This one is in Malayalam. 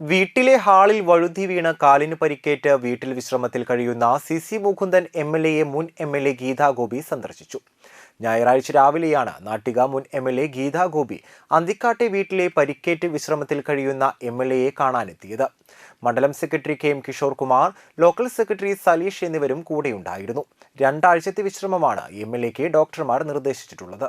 വീട്ടിലെ ഹാളിൽ വഴുതി വീണ് കാലിന് പരിക്കേറ്റ് വീട്ടിൽ വിശ്രമത്തിൽ കഴിയുന്ന C C Mukundan M L എയെ മുൻ M L A Geetha Gopi സന്ദർശിച്ചു. ഞായറാഴ്ച രാവിലെയാണ് നാട്ടിക മുൻ M L A Geetha Gopi അന്തിക്കാട്ടെ വീട്ടിലെ പരിക്കേറ്റ് വിശ്രമത്തിൽ കഴിയുന്ന എം എൽ എയെ കാണാനെത്തിയത്. മണ്ഡലം secretary K M Kishore Kumar local secretary Saleesh എന്നിവരും കൂടെയുണ്ടായിരുന്നു. രണ്ടാഴ്ചത്തെ വിശ്രമമാണ് എം എൽ എക്ക് ഡോക്ടർമാർ നിർദ്ദേശിച്ചിട്ടുള്ളത്.